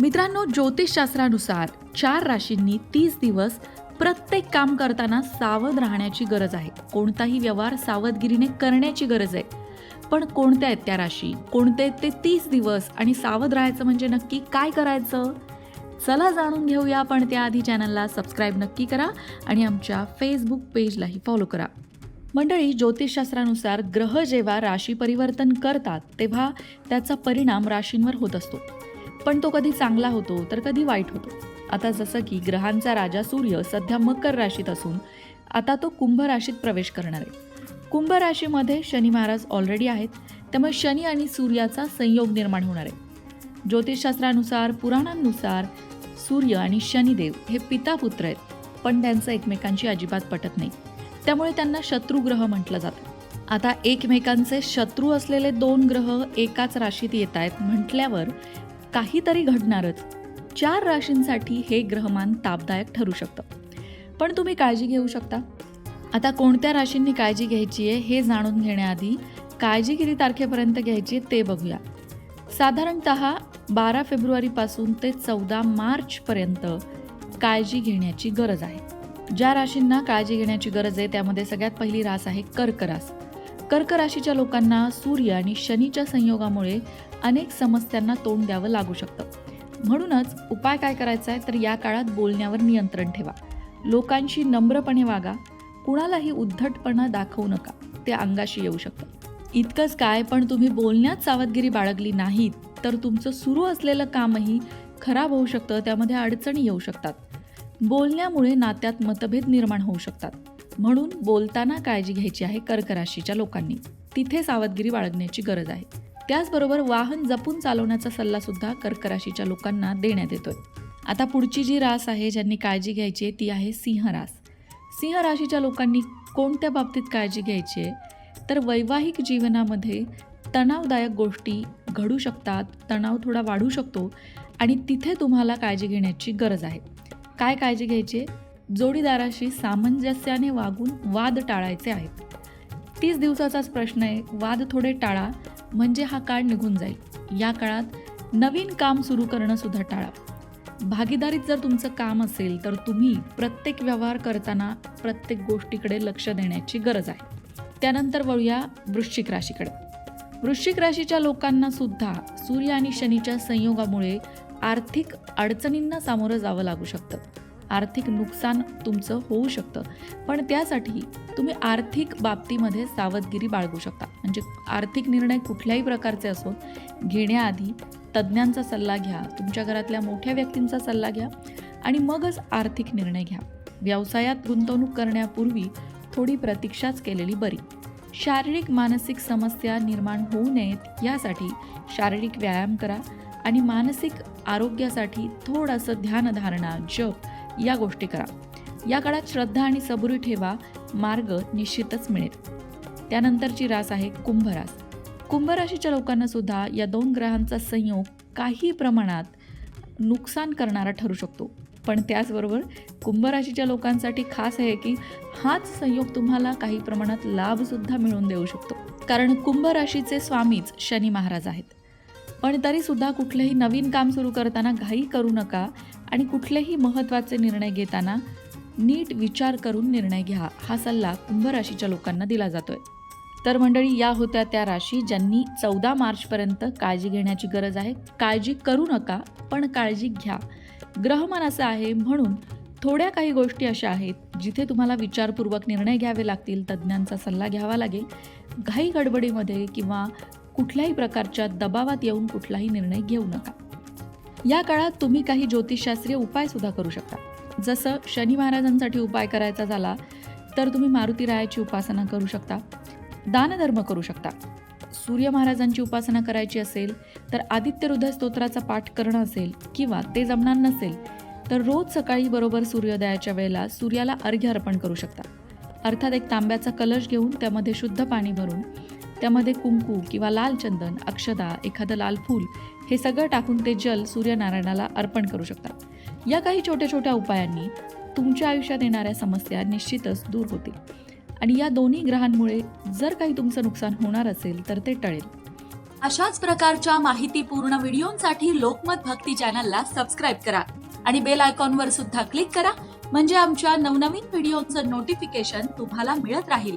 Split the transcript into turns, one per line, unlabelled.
मित्रांनो ज्योतिषशास्त्रानुसार चार राशींनी तीस दिवस प्रत्येक काम करताना सावध राहण्याची गरज आहे. कोणताही व्यवहार सावधगिरीने करण्याची गरज आहे. पण कोणत्या आहेत त्या राशी? कोणते आहेत ते तीस दिवस? आणि सावध राहायचं म्हणजे नक्की काय करायचं? चला जाणून घेऊया पण त्याआधी चॅनलला सबस्क्राईब नक्की करा आणि आमच्या फेसबुक पेजलाही फॉलो करा. मंडळी ज्योतिषशास्त्रानुसार ग्रह जेव्हा राशी परिवर्तन करतात तेव्हा त्याचा परिणाम राशींवर होत असतो. पण तो कधी चांगला होतो तर कधी वाईट होतो. आता जसं की ग्रहांचा राजा सूर्य सध्या मकर राशीत असून आता तो कुंभ राशीत प्रवेश करणार आहे. कुंभ राशीमध्ये शनी महाराज ऑलरेडी आहेत त्यामुळे शनी आणि सूर्याचा संयोग निर्माण होणार आहे. ज्योतिषशास्त्रानुसार पुराणांनुसार सूर्य आणि शनिदेव हे पितापुत्र आहेत पण त्यांचं एकमेकांशी अजिबात पटत नाही. त्यामुळे त्यांना शत्रुग्रह म्हटलं जातं. आता एकमेकांचे शत्रू असलेले दोन ग्रह एकाच राशीत येत आहेत म्हटल्यावर काहीतरी घडणारच. चार राशींसाठी हे ग्रहमान तापदायक ठरू शकतं. पण तुम्ही काळजी घेऊ शकता. आता कोणत्या राशींनी काळजी घ्यायची आहे हे जाणून घेण्याआधी काळजी किती तारखेपर्यंत घ्यायची आहे ते बघूया. साधारणत बारा फेब्रुवारीपासून ते चौदा मार्चपर्यंत काळजी घेण्याची गरज आहे. ज्या राशींना काळजी घेण्याची गरज आहे त्यामध्ये सगळ्यात पहिली रास आहे कर्क रास. कर्क राशीच्या लोकांना सूर्य आणि शनीच्या संयोगामुळे अनेक समस्यांना तोंड द्यावं लागू शकतं. म्हणूनच उपाय काय करायचा आहे तर या काळात बोलण्यावर नियंत्रण ठेवा. लोकांशी नम्रपणे वागा. कुणालाही उद्धटपणा दाखवू नका. ते अंगाशी येऊ शकतं. इतकंच काय पण तुम्ही बोलण्यात सावधगिरी बाळगली नाहीत तर तुमचं सुरू असलेलं कामही खराब होऊ शकतं त्यामध्ये अडचणी येऊ शकतात. बोलण्यामुळे नात्यात मतभेद निर्माण होऊ शकतात. म्हणून बोलताना काळजी घ्यायची आहे कर्क राशीच्या लोकांनी. तिथे सावधगिरी बाळगण्याची गरज आहे. त्याचबरोबर वाहन जपून चालवण्याचा सल्ला सुद्धा कर्क राशीच्या लोकांना देण्यात येतोय. आता पुढची जी रास आहे ज्यांनी काळजी घ्यायची आहे ती आहे सिंह रास. सिंह राशीच्या लोकांनी कोणत्या बाबतीत काळजी घ्यायची आहे? तर वैवाहिक जीवनामध्ये तणावदायक गोष्टी घडू शकतात तणाव थोडा वाढू शकतो आणि तिथे तुम्हाला काळजी घेण्याची गरज आहे. काय काळजी घ्यायची आहे? जोडीदाराशी सामंजस्याने वागून वाद टाळायचे आहेत. तीस दिवसाचाच प्रश्न आहे वाद थोडे टाळा म्हणजे हा काळ निघून जाईल. या काळात नवीन काम सुरू करणं सुद्धा टाळा. भागीदारीत जर तुमचं काम असेल तर तुम्ही प्रत्येक व्यवहार करताना प्रत्येक गोष्टीकडे लक्ष देण्याची गरज आहे. त्यानंतर वळूया वृश्चिक राशीकडे. वृश्चिक राशीच्या लोकांना सुद्धा सूर्य आणि शनीच्या संयोगामुळे आर्थिक अडचणींना सामोरं जावं लागू शकतं. आर्थिक नुकसान तुमचं होऊ शकतं. पण त्यासाठी तुम्ही आर्थिक बाबतीमध्ये सावधगिरी बाळगू शकता. म्हणजे आर्थिक निर्णय कुठल्याही प्रकारचे असो घेण्याआधी तज्ज्ञांचा सल्ला घ्या तुमच्या घरातल्या मोठ्या व्यक्तींचा सल्ला घ्या आणि मगच आर्थिक निर्णय घ्या. व्यवसायात गुंतवणूक करण्यापूर्वी थोडी प्रतीक्षाच केलेली बरी. शारीरिक मानसिक समस्या निर्माण होऊ नयेत यासाठी शारीरिक व्यायाम करा आणि मानसिक आरोग्यासाठी थोडंसं ध्यानधारणा जप या गोष्टी करा. या काळात श्रद्धा आणि सबुरी ठेवा मार्ग निश्चितच मिळेल. त्यानंतरची रास आहे कुंभ रास कुंभ राशीच्या लोकांना सुद्धा या दोन ग्रहांचा संयोग काही प्रमाणात नुकसान करणारा ठरू शकतो. पण त्याचबरोबर कुंभ राशीच्या लोकांसाठी खास आहे की हाच संयोग तुम्हाला काही प्रमाणात लाभसुद्धा मिळवून देऊ शकतो. कारण कुंभ राशीचे स्वामीच शनी महाराज आहेत. पण तरीसुद्धा कुठलंही नवीन काम सुरू करताना घाई करू नका. आणि कुठलेही महत्त्वाचे निर्णय घेताना नीट विचार करून निर्णय घ्या. हा सल्ला कुंभ राशीच्या लोकांना दिला जातोय. तर मंडळी या होत्या त्या राशी ज्यांनी चौदा मार्चपर्यंत काळजी घेण्याची गरज आहे. काळजी करू नका पण काळजी घ्या. ग्रहमान असं आहे म्हणून थोड्या काही गोष्टी अशा आहेत जिथे तुम्हाला विचारपूर्वक निर्णय घ्यावे लागतील तज्ज्ञांचा सल्ला घ्यावा लागेल. घाई गडबडीमध्ये किंवा कुठल्याही प्रकारच्या दबावात येऊन कुठलाही निर्णय घेऊ नका. या काळात तुम्ही काही ज्योतिषशास्त्रीय उपायसुद्धा करू शकता. जसं शनी महाराजांसाठी उपाय करायचा झाला तर तुम्ही मारुती रायाची उपासना करू शकता. दानधर्म करू शकता. सूर्य महाराजांची उपासना करायची असेल तर आदित्य हृदय स्तोत्राचा पाठ करणं असेल किंवा ते जमणार नसेल तर रोज सकाळी बरोबर सूर्योदयाच्या वेळेला सूर्याला अर्घ्य अर्पण करू शकता. अर्थात एक तांब्याचा कलश घेऊन त्यामध्ये शुद्ध पाणी भरून त्यामध्ये कुंकू किंवा लाल चंदन अक्षदा एखादं लाल फूल हे सगळं टाकून ते जल सूर्यनारायणाला अर्पण करू शकता या काही छोट्या छोट्या उपायांनी तुमच्या आयुष्यात येणाऱ्या समस्या निश्चितच दूर होतील. आणि या दोन्ही ग्रहांमुळे जर काही तुमचं नुकसान होणार असेल तर ते टळेल. अशाच प्रकारच्या माहितीपूर्ण व्हिडिओंसाठी लोकमत भक्ती चॅनलला सबस्क्राईब करा आणि बेल आयकॉनवर सुद्धा क्लिक करा म्हणजे आमच्या नवनवीन व्हिडिओचं नोटिफिकेशन तुम्हाला मिळत राहील.